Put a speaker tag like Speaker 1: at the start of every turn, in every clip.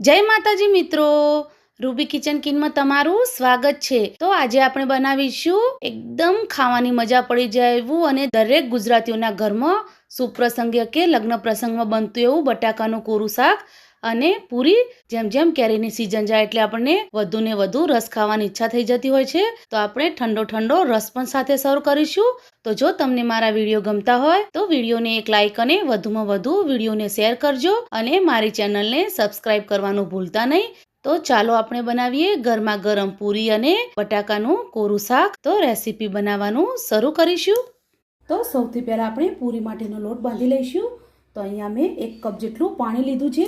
Speaker 1: જય માતાજી મિત્રો. રૂબી કિચન કિનમાં તમારું સ્વાગત છે. તો આજે આપણે બનાવીશું એકદમ ખાવાની મજા પડી જાય એવું અને દરેક ગુજરાતીઓના ઘરમાં સુપ્રસંગે કે લગ્ન પ્રસંગમાં બનતું એવું બટાકાનું કોરું શાક. અને પૂરી જેમ જેમ કેરીની સિઝન જાય એટલે આપણને વધુ ને વધુ રસ ખાવાની ઈચ્છા થઈ જતી હોય છે, તો આપણે ઠંડો ઠંડો રસ પણ સાથે સર્વ કરીશું. તો જો તમને મારા વીડિયો ગમતા હોય, તો વિડીયોને એક લાઈક અને વધુમાં વધુ વિડીયોને શેર કરજો અને મારી ચેનલને સબસ્ક્રાઇબ કરવાનું ભૂલતા નહીં. તો ચાલો આપણે બનાવીએ ગરમા ગરમ પૂરી અને બટાકાનું કોરું શાક. તો રેસીપી બનાવવાનું શરૂ કરીશું. તો સૌથી પહેલાં આપણે પૂરી માટેનો લોટ બાંધી લઈશું. તો અહીંયા મેં એક કપ જેટલું પાણી લીધું છે.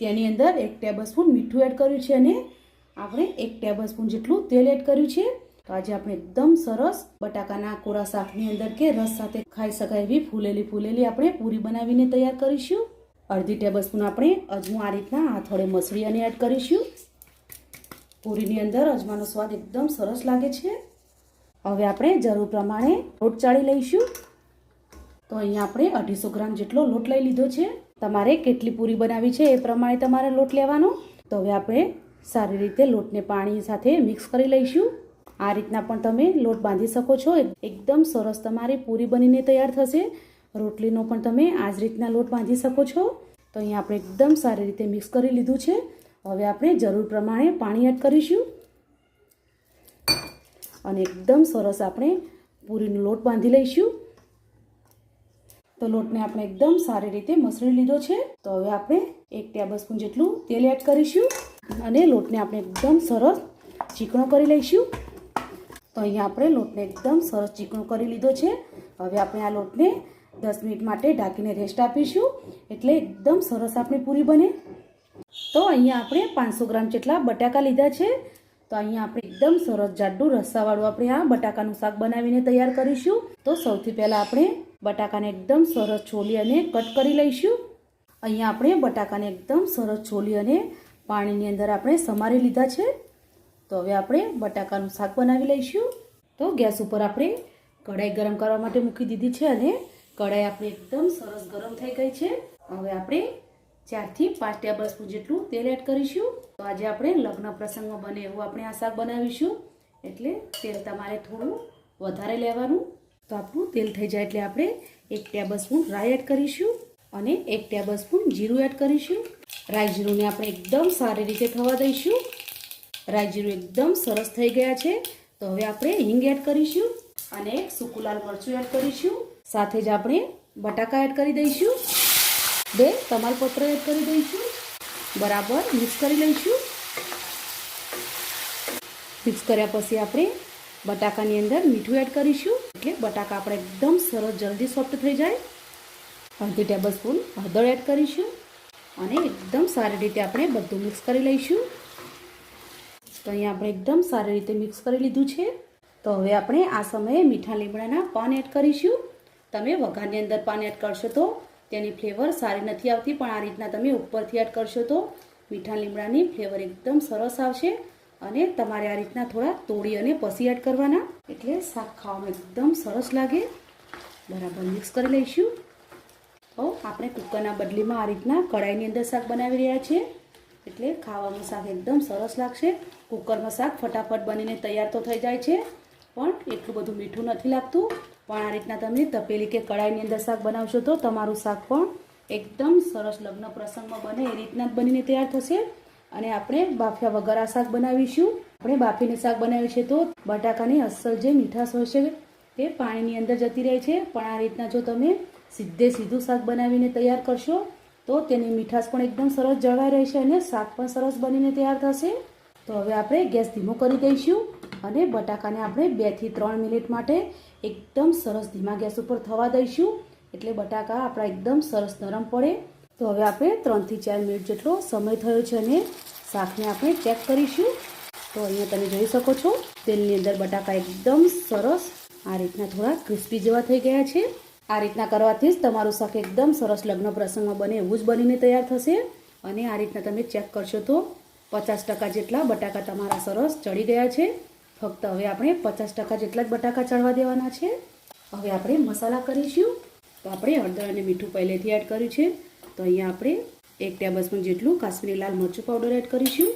Speaker 1: તેની અંદર એક ટેબલ સ્પૂન મીઠું એડ કર્યું છે અને આપણે એક ટેબલ સ્પૂન જેટલું તેલ એડ કર્યું છે. તો આજે આપણે એકદમ સરસ બટાકાના કોરા શાકની અંદર કે રસ સાથે ખાઈ શકાય એવી ફૂલેલી ફૂલેલી આપણે પૂરી બનાવીને તૈયાર કરીશું. અડધી ટેબલ સ્પૂન આપણે અજમો આ રીતના હાથોડે મસળી અને એડ કરીશું. પૂરીની અંદર અજમાનો સ્વાદ એકદમ સરસ લાગે છે. હવે આપણે જરૂર પ્રમાણે લોટ ચાળી લઈશું. તો અહીંયા આપણે અઢીસો ગ્રામ જેટલો લોટ લઈ લીધો છે. તમારે કેટલી પૂરી બનાવી છે એ પ્રમાણે તમારે લોટ લેવાનો. તો હવે આપણે સારી રીતે લોટને પાણી સાથે મિક્સ કરી લઈશું. આ રીતના પણ તમે લોટ બાંધી શકો છો. એકદમ સરસ તમારી પૂરી બનીને તૈયાર થશે. રોટલીનો પણ તમે આ જ રીતના લોટ બાંધી શકો છો. તો અહીંયા આપણે એકદમ સારી રીતે મિક્સ કરી લીધું છે. હવે આપણે જરૂર પ્રમાણે પાણી એડ કરીશું. અને એકદમ સરસ આપણે પૂરીનો લોટ બાંધી લઈશું. તો લોટને આપણે એકદમ સારી રીતે મસળી લીધો છે. તો હવે આપણે એક ટેબલ સ્પૂન જેટલું તેલ એડ કરીશું અને લોટને આપણે એકદમ સરસ ચીકણો કરી લઈશું. તો અહીંયા આપણે લોટને એકદમ સરસ ચીકણો કરી લીધો છે. હવે આપણે આ લોટને દસ મિનિટ માટે ઢાંકીને રેસ્ટ આપીશું. એટલે એકદમ સરસ આપણી પૂરી બને. તો અહીંયા આપણે પાંચસો ગ્રામ જેટલા બટાકા લીધા છે. તો અહીંયા આપણે એકદમ સરસ જાડું રસ્સાવાળું આપણે આ બટાકાનું શાક બનાવીને તૈયાર કરીશું. તો સૌથી પહેલાં આપણે બટાકાને એકદમ સરસ છોલી અને કટ કરી લઈશું. અહીંયા આપણે બટાકાને એકદમ સરસ છોલી અને પાણીની અંદર આપણે સમારી લીધા છે. તો હવે આપણે બટાકાનું શાક બનાવી લઈશું. તો ગેસ ઉપર આપણે કઢાઈ ગરમ કરવા માટે મૂકી દીધી છે અને કઢાઈ આપણે એકદમ સરસ ગરમ થઈ ગઈ છે. હવે આપણે ચારથી પાંચ ટેબલ સ્પૂન જેટલું તેલ એડ કરીશું. તો આજે આપણે લગ્ન પ્રસંગમાં બને એવું આપણે આ શાક બનાવીશું. એટલે તેલ તમારે થોડું વધારે લેવાનું. તો આપણું તેલ થઈ જાય એટલે આપણે એક ટેબલ સ્પૂન રાઈ એડ કરીશું અને એક ટેબલ જીરું એડ કરીશું. રાઈ જીરુંને આપણે એકદમ સારી રીતે થવા દઈશું. રાઈ જીરું એકદમ સરસ થઈ ગયા છે. તો હવે આપણે હિંગ એડ કરીશું અને એક સૂકું લાલ મરચું એડ કરીશું. સાથે જ આપણે બટાકા એડ કરી દઈશું. બે તમાલપત્ર એડ કરી દઈશું. બરાબર મિક્સ કરી લઈશું. મિક્સ કર્યા પછી આપણે બટાકાની અંદર મીઠું એડ કરીશું. એટલે બટાકા આપણે એકદમ સરસ જલ્દી સોફ્ટ થઈ જાય. અડધી ટેબલ સ્પૂન હળદર એડ કરીશું અને એકદમ સારી રીતે આપણે બધું મિક્સ કરી લઈશું. તો અહીંયા આપણે એકદમ સારી રીતે મિક્સ કરી લીધું છે. તો હવે આપણે આ સમયે મીઠા લીમડાના પાન એડ કરીશું. તમે વઘારની અંદર પાન એડ કરશો તો તેની ફ્લેવર સારી નથી આવતી, પણ આ રીતના તમે ઉપરથી એડ કરશો તો મીઠા લીમડાની ફ્લેવર એકદમ સરસ આવશે. અને તમારે આ રીતના થોડા તોડી અને પછી એડ કરવાના. એટલે શાક ખાવામાં એકદમ સરસ લાગે. બરાબર મિક્સ કરી લઈશું. તો આપણે કુકરના બદલીમાં આ રીતના કઢાઈની અંદર શાક બનાવી રહ્યા છીએ. એટલે ખાવાનું શાક એકદમ સરસ લાગશે. કુકરમાં શાક ફટાફટ બનીને તૈયાર તો થઈ જાય છે, પણ એટલું બધું મીઠું નથી લાગતું. પણ આ રીતના તમે તપેલી કે કઢાઈની અંદર શાક બનાવશો તો તમારું શાક પણ એકદમ સરસ લગ્ન પ્રસંગમાં બને, એ રીતના જ બનીને તૈયાર થશે. અને આપણે બાફ્યા વગર આ શાક બનાવીશું. આપણે બાફીને શાક બનાવીએ છીએ તો બટાકાની અસલ જે મીઠાશ હોય છે તે પાણીની અંદર જતી રહે છે. પણ આ રીતના જો તમે સીધે સીધું શાક બનાવીને તૈયાર કરશો, તો તેની મીઠાશ પણ એકદમ સરસ જળવાઈ રહેશે અને શાક પણ સરસ બનીને તૈયાર થશે. તો હવે આપણે ગેસ ધીમો કરી દઈશું અને બટાકાને આપણે બેથી ત્રણ મિનિટ માટે એકદમ સરસ ધીમા ગેસ ઉપર થવા દઈશું. એટલે બટાકા આપણા એકદમ સરસ નરમ પડે. તો હવે આપણે ત્રણથી ચાર મિનિટ જેટલો સમય થયો છે અને શાકને આપણે ચેક કરીશું. તો અહીંયા તમે જોઈ શકો છો, તેલની અંદર બટાકા એકદમ સરસ આ રીતના થોડા ક્રિસ્પી જેવા થઈ ગયા છે. આ રીતના કરવાથી જ તમારું શાક એકદમ સરસ લગ્ન પ્રસંગમાં બને એવું જ બનીને તૈયાર થશે. અને આ રીતના તમે ચેક કરશો તો પચાસ ટકા જેટલા બટાકા તમારા સરસ ચડી ગયા છે. ફક્ત હવે આપણે પચાસ ટકા જેટલા જ બટાકા ચડવા દેવાના છે. હવે આપણે મસાલા કરીશું. તો આપણે હળદર અને મીઠું પહેલેથી એડ કર્યું છે. તો અહીંયા આપણે એક ટેબલસ્પૂન જેટલું કાશ્મીરી લાલ મરચું પાવડર એડ કરીશું.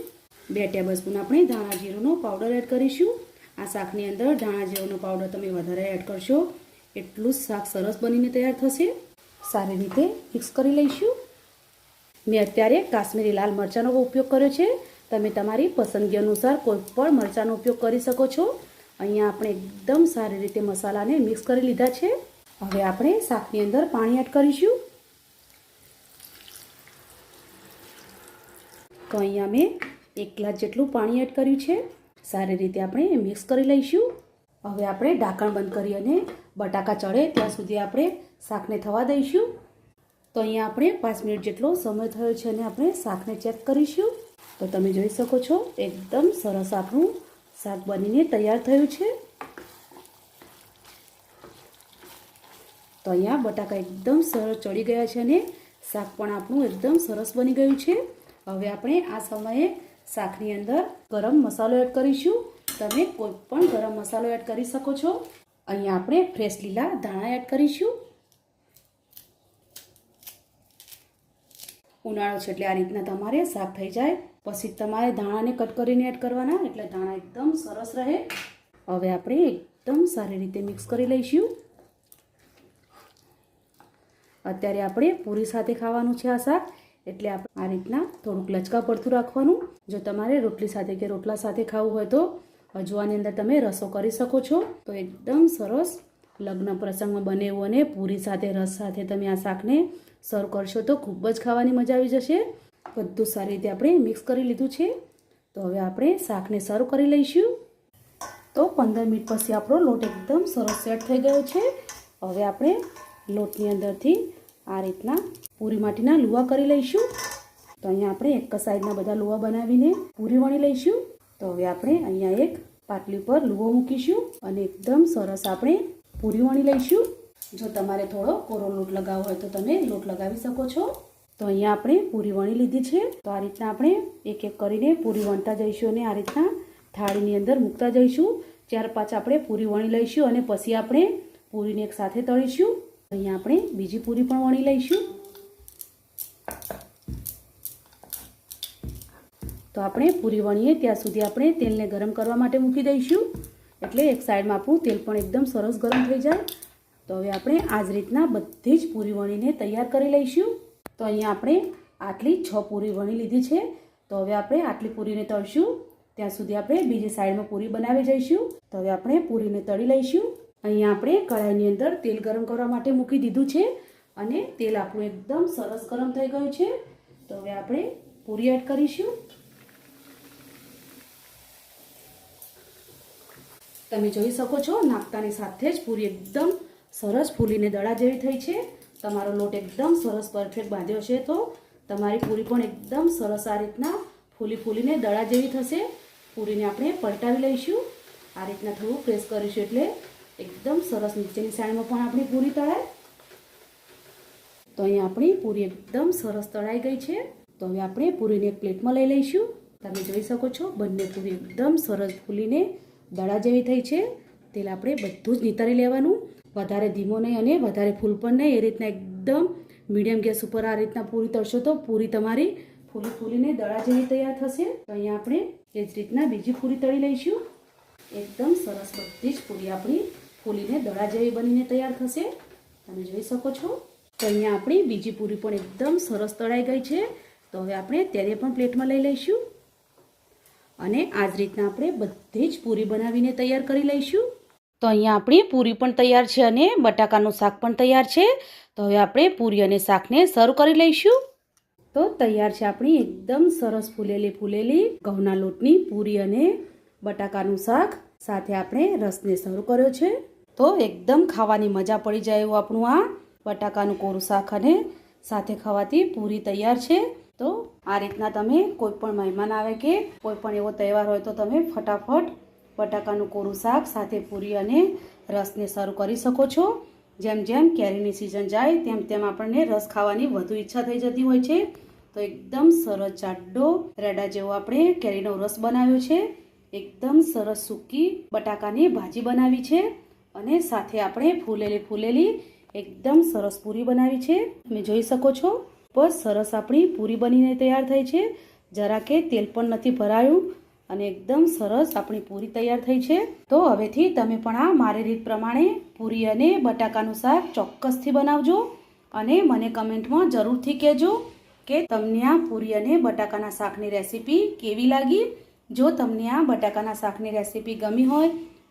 Speaker 1: બે ટેબલસ્પૂન આપણે ધાણા જીરુંનો પાવડર એડ કરીશું. આ શાકની અંદર ધાણા જીરુંનો પાવડર તમે વધારે એડ કરશો, એટલું શાક સરસ બનીને તૈયાર થશે. સારી રીતે મિક્સ કરી લઈશું. મેં અત્યારે કાશ્મીરી લાલ મરચાંનો ઉપયોગ કર્યો છે. તમે તમારી પસંદગી અનુસાર કોઈ પણ મરચાંનો ઉપયોગ કરી શકો છો. અહીંયા આપણે એકદમ સારી રીતે મસાલાને મિક્સ કરી લીધા છે. હવે આપણે શાકની અંદર પાણી એડ કરીશું. તો અહીંયા મેં એક ગ્લાસ જેટલું પાણી એડ કર્યું છે. સારી રીતે આપણે મિક્સ કરી લઈશું. હવે આપણે ઢાંકણ બંધ કરી અને બટાકા ચડે ત્યાં સુધી આપણે શાકને થવા દઈશું. તો અહીંયા આપણે પાંચ મિનિટ જેટલો સમય થયો છે અને આપણે શાકને ચેક કરીશું. તો તમે જોઈ શકો છો, એકદમ સરસ આપણું શાક બનીને તૈયાર થયું છે. તો અહીંયા બટાકા એકદમ સરસ ચડી ગયા છે અને શાક પણ આપણું એકદમ સરસ બની ગયું છે. હવે આપણે આ સમયે શાકની અંદર ગરમ મસાલો એડ કરીશું. તમે કોઈ પણ ગરમ મસાલો એડ કરી શકો છો. અહીંયા આપણે ફ્રેશ લીલા ધાણા એડ કરીશું. ઉનાળો છે એટલે આ રીતના તમારે શાક થઈ જાય. પછી તમારે ધાણાને કટ કરીને એડ કરવાના, એટલે ધાણા એકદમ સરસ રહે. હવે આપણે એકદમ સારી રીતે મિક્સ કરી લઈશું. અત્યારે આપણે પૂરી સાથે ખાવાનું છે આ શાક. એટલે આપણે આ રીતના થોડુંક લચકા પડતું રાખવાનું. જો તમારે રોટલી સાથે કે રોટલા સાથે ખાવું હોય તો અજવાની અંદર તમે રસો કરી શકો છો. તો એકદમ સરસ લગ્ન પ્રસંગમાં બને એવું અને પૂરી સાથે રસ સાથે તમે આ શાકને સર્વ કરશો તો ખૂબ જ ખાવાની મજા આવી જશે. બધું સારી રીતે આપણે મિક્સ કરી લીધું છે. તો હવે આપણે શાકને સર્વ કરી લઈશું. તો પંદર મિનિટ પછી આપણો લોટ એકદમ સરસ સેટ થઈ ગયો છે. હવે આપણે લોટની અંદરથી આ રીતના પૂરી માટીના લુવા કરી લઈશું. તો અહીંયા આપણે એક સાઈડના બધા લુવા બનાવીને પૂરી વણી લઈશું. તો હવે આપણે અહીંયા એક પાટલી પર લુવો મૂકીશું અને એકદમ સરસ આપણે પૂરી વણી લઈશું. જો તમારે થોડો કોરો લોટ લગાવવો હોય તો તમે લોટ લગાવી શકો છો. તો અહીંયા આપણે પૂરી વણી લીધી છે. તો આ રીતના આપણે એક એક કરીને પૂરી વણતા જઈશું અને આ રીતના થાળીની અંદર મૂકતા જઈશું. ત્યાર પાંચ આપણે પૂરી વણી લઈશું અને પછી આપણે પૂરીને એક સાથે તળીશું. અહીંયા આપણે બીજી પૂરી પણ વણી લઈશું. તો આપણે પૂરી વણીએ, ત્યાં સુધી આપણે તેલને ગરમ કરવા માટે મૂકી દઈશું. એટલે એક સાઈડમાં આપણું તેલ પણ એકદમ સરસ ગરમ થઈ જાય. તો હવે આપણે આ જ રીતના બધી જ પૂરી વણીને તૈયાર કરી લઈશું. તો અહીંયા આપણે આટલી છ પૂરી વણી લીધી છે. તો હવે આપણે આટલી પૂરીને તળશું. ત્યાં સુધી આપણે બીજી સાઈડમાં પૂરી બનાવી જઈશું. તો હવે આપણે પૂરીને તળી લઈશું. અહીંયા આપણે કઢાઈની અંદર તેલ ગરમ કરવા માટે મૂકી દીધું છે અને તેલ આપણું એકદમ સરસ ગરમ થઈ ગયું છે. તો હવે આપણે પૂરી એડ કરીશું. તમે જોઈ શકો છો, નાખતાની સાથે જ પૂરી એકદમ સરસ ફૂલીને દડા જેવી થઈ છે. તમારો લોટ એકદમ સરસ પરફેક્ટ બાંધ્યો છે તો તમારી પૂરી પણ એકદમ સરસ આ રીતના ફૂલી ફૂલીને દડા જેવી થશે. પૂરીને આપણે પલટાવી લઈશું. આ રીતના થોડું પ્રેસ કરીશું એટલે એકદમ સરસ નીચેની સાઈડમાં પણ આપણી પૂરી તળાય તો અહીંયા આપણી પૂરી એકદમ સરસ તળાઈ ગઈ છે. તો હવે આપણે પૂરીને એક પ્લેટમાં લઈ લઈશું. તમે જોઈ શકો છો, બંને પૂરી એકદમ સરસ ફૂલીને દડા જેવી થઈ છે. તેલ આપણે બધું જ નિતારી લેવાનું. વધારે ધીમો નહીં અને વધારે ફૂલ પણ નહીં. એ રીતના એકદમ મીડિયમ ગેસ ઉપર આ રીતના પૂરી તળશો તો પૂરી તમારી ફૂલી ફૂલીને દડા જેવી તૈયાર થશે. તો અહીંયા આપણે એ જ રીતના બીજી પૂરી તળી લઈશું. એકદમ સરસ બધી જ પૂરી આપણી ફૂલીને દડા જેવી બનીને તૈયાર થશે. તમે જોઈ શકો છો. તો અહીંયા આપણી બીજી પૂરી પણ એકદમ સરસ તળાઈ ગઈ છે. તો હવે આપણે તેને પણ પ્લેટમાં લઈ લઈશું. અને આ જ રીતના આપણે બધી જ પૂરી બનાવીને તૈયાર કરી લઈશું. તો અહીંયા આપણી પૂરી પણ તૈયાર છે અને બટાકાનું શાક પણ તૈયાર છે. તો હવે આપણે પૂરી અને શાકને સર્વ કરી લઈશું. તો તૈયાર છે આપણી એકદમ સરસ ફૂલેલી ફૂલેલી ઘઉંના લોટની પૂરી અને બટાકાનું શાક. સાથે આપણે રસને સર્વ કર્યો છે. તો એકદમ ખાવાની મજા પડી જાય એવું આપણું આ બટાકાનું કોરું શાક અને સાથે ખાવાથી પૂરી તૈયાર છે. તો આ રીતના તમે કોઈ પણ મહેમાન આવે કે કોઈ પણ એવો તહેવાર હોય તો તમે ફટાફટ બટાકાનું કોરું શાક સાથે પૂરી અને રસને સર્વ કરી શકો છો. જેમ જેમ કેરીની સિઝન જાય તેમ તેમ આપણને રસ ખાવાની વધુ ઈચ્છા થઈ જતી હોય છે. તો એકદમ સરસ જાડો રેડા જેવો આપણે કેરીનો રસ બનાવ્યો છે. એકદમ સરસ સૂકી બટાકાની ભાજી બનાવી છે. અને સાથે આપણે ફૂલેલી ફૂલેલી એકદમ સરસ પૂરી બનાવી છે. તમે જોઈ શકો છો, બસ સરસ આપણી પૂરી બનીને તૈયાર થઈ છે. જરા કે તેલ પણ નથી ભરાયું અને એકદમ સરસ આપણી પૂરી તૈયાર થઈ છે. તો હવેથી તમે પણ આ મારી રીત પ્રમાણે પૂરી અને બટાકાનું શાક ચોક્કસથી બનાવજો અને મને કમેન્ટમાં જરૂરથી કહેજો કે તમને આ પૂરી અને બટાકાના શાકની રેસીપી કેવી લાગી. જો તમને આ બટાકાના શાકની રેસીપી ગમી હોય